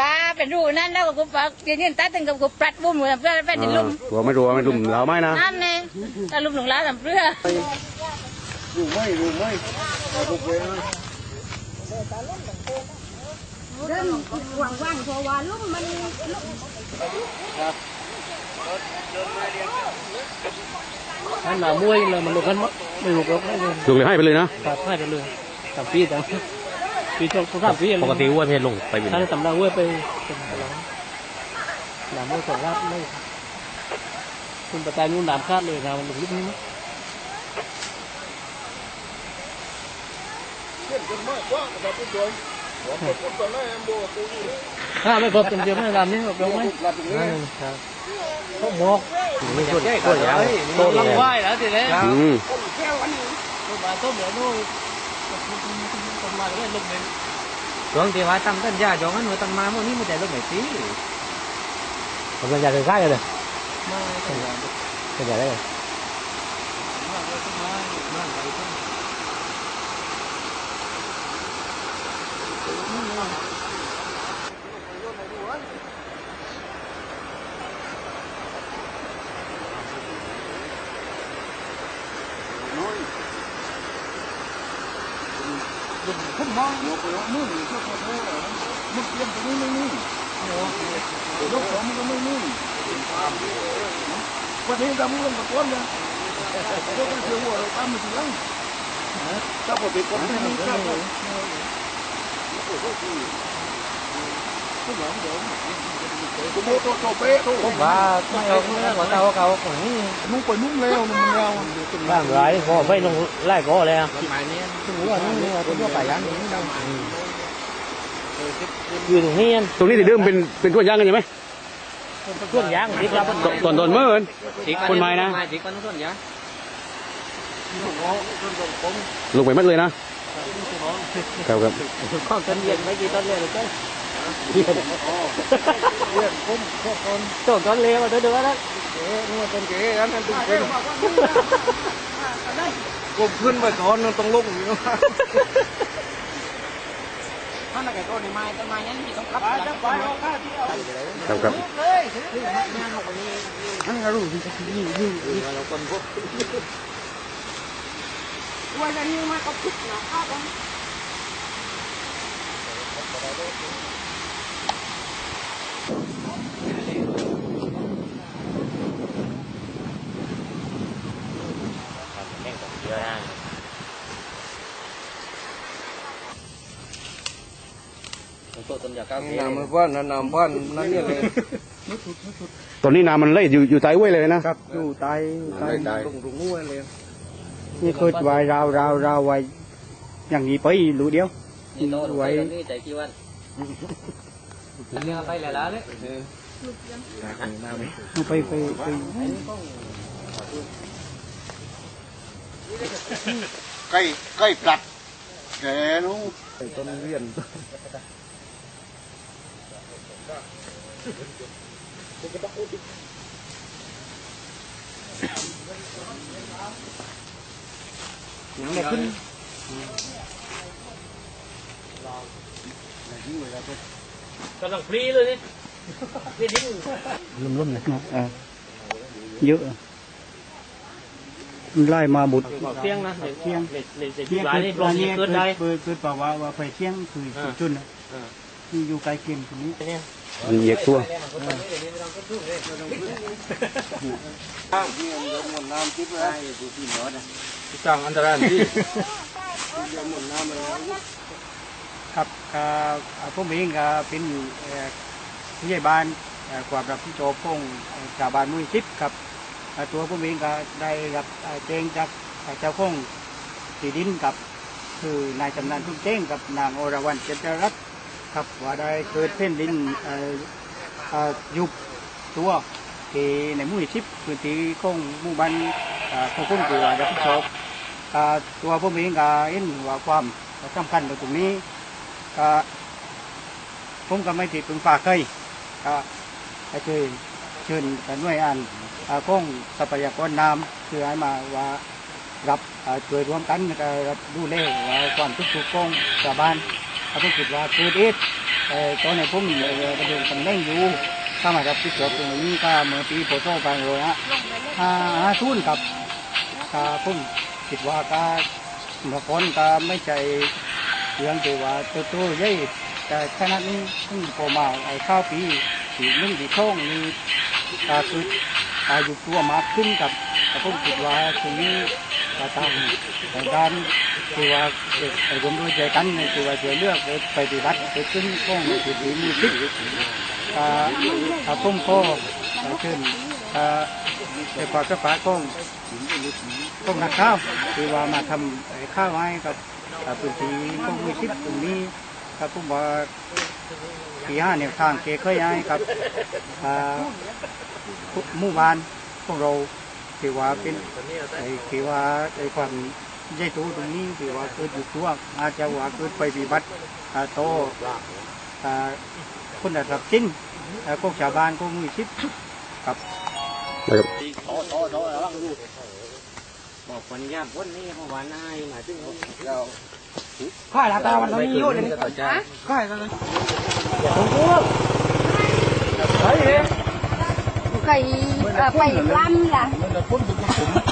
ว่าเป็นรูนั่นแล้วก็กูปักยืนยืนตัดถึงกับกูปลัดบุ้มเหมือนเพื่อนเป็นลุ่มรัวไม่รัวไม่รุมเราไม่นะนั่นเองแต่ลุ่มหลงล้าทำเพื่ออยู่ไม่อยู่ไม่เอาไปเลยเริ่มว่างว่างเพราะว่าลุ่มมันนั่นหนามวยเลยมันลุกกันหมดไม่ลุกหรอกไม่ลุกถูกเลยให้ไปเลยนะตัดให้ไปเลยสามปีแต่ ปีช่วงสามปีปกติอ้วนเพลงไปบินถ้าตำราเว้ยไปเป็นร้องหนามวยสองราบไม่คุณประตายนู่นหนามคาดเลยนะมันลุกนิดนี้มั้งเช่นกันมากกว่าแบบผู้ชมหวังผลตอนแรกแอมโบกูอยู่นี่ถ้าไม่ครบเต็มเดียวไม่ลำนี่ครบลงไหมหลับตรงนี้ครับพวกบอกไม่ช่วยช่วยยาวโตต้เลองยไหวแล้วทีนี้อืมต้นมาต้นเหลือนู่น ต้นมาแล้วลงเลยช่วงที่ว่าตั้งต้นยาจองนั้นหัวตั้งมาพวกนี้ไม่แต่ลูกไหนสิผมอยากจะใกล้เลยไม่ต้นมาเป็นอย่างไราต้นมาต้นมาผมมองอยู่ไปว่ามึงอยู่ที่เขาโทษมึงเตรียมตรงนี้ไม่นี่ยกของมึงก็ไม่นี่วันนี้ดำลงกับก้นเลยก็ต้องเชื่อว่าเราตามมาทีหลังถ้าพอติดก้นไม่นี่ก็กูโมโตโตเป๊ะโตผม ว่าไม่เอาไม่เอาเขาเขาของนี่นุ่งไปนุ่งเร็วมันยาวร่างร้ายพอไม่ลงไล่ก็เลยอะหมายนี้ถึงว่านี่ว่าตัวไปยันนี่ดังอยู่ตรงนี้ตรงนี้ที่เดิมเป็นเป็นต้นยางกันใช่ไหมเครื่องยางติดรับตต้นต้นเมื่อกันคนไม้นะลงไปมัดเลยนะครับครับข้องต้นเย็นไม่กี่ต้นเลยเลย ต้นเรียนผมชอบคนต้นต้นเลวมาตัวเดียวแล้วเก๋นี่มันเป็นเก๋อันนั้นต้องเป็นกบขึ้นไปก่อนต้องลงอยู่นะถ้ามาแก่ต้นไม้ต้นไม้นั้นมีต้องรับครับครับอันนี้รู้ที่วันนี้มาก็พุทธนะข้าวเย ต้นต้นยาก้าวน้ำมันว่านน้ำว่านนั่นเนี่ยเลยตอนนี้น้ำมันไหลอยู่อยู่ใต้ห้วยเลยนะครับอยู่ใต้ใต้ตรงตรงนู้นเลยนี่เคยไว้ราวราวราวไว้อย่างนี้ไปรู้เดียวนี่โตไว้นี่ใจกี่วันเนี่ยไปแล้วละเลยเอาไปไปไปใกล้ใกล้ปลัดแกนู้ต้นเวียนอ ย่างนี้ขึ้นกำลังฟรีเลยนี่ฟรีทิ้งลุ่มๆนะอ่าเยอะมันไล่มาบุดเที่ยงนะเที่ยงเลยเลยเลยเที่ยงร้านนี้ลงนี้เกิดได้เกิดเกิดป่าวว่าว่าไปเที่ยงคืออ่าจุดนะอ่านี่อยู่ไกลเคียงตรงนี้เนี่ย มันเหยียกตัวข้างที่มันจะมันน้ำทิพย์เลยดูที่หนอนะสั่งอันตรายที่ครับก็อ่าผมเองก็เป็นผู้ใหญ่บ้านเอ่ามรับผิดชอบของเอ่อชาวบ้านมุ้ยชิปครับตัวผมเองก็ได้รับแจ้งจากเจ้าของที่ดินกับ คือนายจำนานทุ่งเจ้งกับนางอรวรรณเจริญรัตน์ ครับว่าได้เกิดแผ่นดินยุบตัวที่ในมู่ยชิปพื้นที่ของหมู่บ้านของผมคือว่ารับผิชอบตัวผมเองก็เห็นว่าความสำคัญตรงนี้ก็ผมก็ไม่ติดเป็นฝากเคยก็ให้ช่วยเชิญกันหน่วยอ่านอ่าของทรัพยากรน้ำคือให้มาว่ารับช่วยร่วมกันดูแลความทุกข์สุกข์ของชาวบ้าน เขาต้องคิดว่าเกิดเอ่อตอนในผมเอ่อกระดูกตำแหน่งอยู่เข้ามารับผิดชอบตรงนี้ก็เมื่อปีพศไปเลยฮะห้าห้าทุนกับก็ผมคิดว่าก็เมื่อก่อนก็ไม่ใช่เรื่องที่ว่าตัวโตใหญ่แต่ขนาดนี้เพิ่งพอมาไอ้ข้าวปีสีนึ่งสีท่องนี่ก็คืออายุตัวมากขึ้นกับแต่ผมคิดว่าตรงนี้ ก็ตามทางด้านที่ว่าเอ่อรวมด้วยใจกันในที่ว่าจะเลือกไปปฏิบัติไปขึ้นข้องสิดีมีสิทธิ์ก็ถ้าผมก็เชิญอ่าในความกระฝาก้องพวกนักข้าวคือว่ามาทำไอ้ข้าวไว้กับกับพื้นที่พวกมีชิปตรงนี้ครับผมว่าปีห้าเนี่ยทางเกเคยย้ายกับอ่ามู่บ้านพวกเรา คือว่าเป็นไอ้คือว่าไอ้ความใหญ่โตตรงนี้คือว่าเกิดอยู่ตัวอาจจะว่าเกิดไปวิบัติอ่าโตอ่าคนระดับชิ้นอ่าพวกชาวบ้านพวกมีชิปกับบอกคนยามพ้นนี่เมื่อวานนายมาถึงข้าราตาวันนี้อยู่เลยค่ายกันเลยไก่ไปล้ำล่ะ มันจะพ้นทุกข์